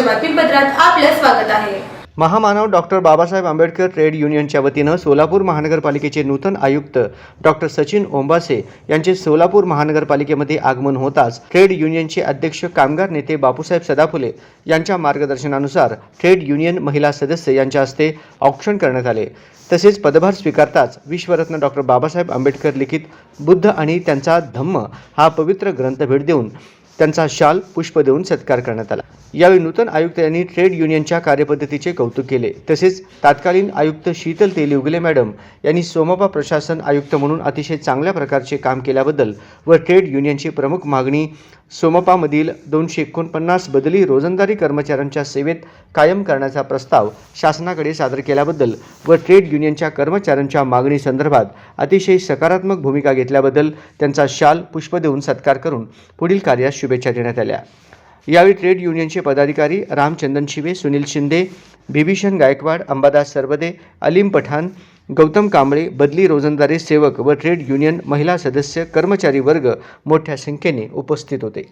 बातमीपत्रात आपलं स्वागत आहे. महामानव डॉक्टर बाबासाहेब आंबेडकर ट्रेड युनियनच्या वतीनं सोलापूर महानगरपालिकेचे नूतन आयुक्त डॉक्टर सचिन ओंबासे यांचे सोलापूर महानगरपालिकेमध्ये आगमन होताच ट्रेड युनियनचे अध्यक्ष कामगार नेते बापूसाहेब सदाफुले यांच्या मार्गदर्शनानुसार ट्रेड युनियन महिला सदस्य यांच्या हस्ते औक्षण करण्यात आले. तसेच पदभार स्वीकारताच विश्वरत्न डॉक्टर बाबासाहेब आंबेडकर लिखित बुद्ध आणि त्यांचा धम्म हा पवित्र ग्रंथ भेट देऊन त्यांचा शाल पुष्प देऊन सत्कार करण्यात आला. यावेळी नूतन आयुक्त यांनी ट्रेड युनियनच्या कार्यपद्धतीचे कौतुक केले. तसेच तत्कालीन आयुक्त शीतल तेलिउगले मॅडम यांनी सोमपा प्रशासन आयुक्त म्हणून अतिशय चांगल्या प्रकारचे काम केल्याबद्दल व ट्रेड युनियनची प्रमुख मागणी सोमपामधील दोनशे एकोणपन्नास बदली रोजंदारी कर्मचाऱ्यांच्या सेवेत कायम करण्याचा प्रस्ताव शासनाकडे सादर केल्याबद्दल व ट्रेड युनियनच्या कर्मचाऱ्यांच्या मागणी संदर्भात अतिशय सकारात्मक भूमिका घेतल्याबद्दल त्यांचा शाल पुष्प देऊन सत्कार करून पुढील कार्यास शुभेच्छा देण्यात आल्या. यावेळी ट्रेड युनियनचे पदाधिकारी रामचंदन शिवे सुनील शिंदे बिभीषण गायकवाड अंबादास सरवदे अलीम पठाण गौतम कांबळे बदली रोजंदारी सेवक व ट्रेड युनियन महिला सदस्य कर्मचारी वर्ग मोठ्या संख्येने उपस्थित होते.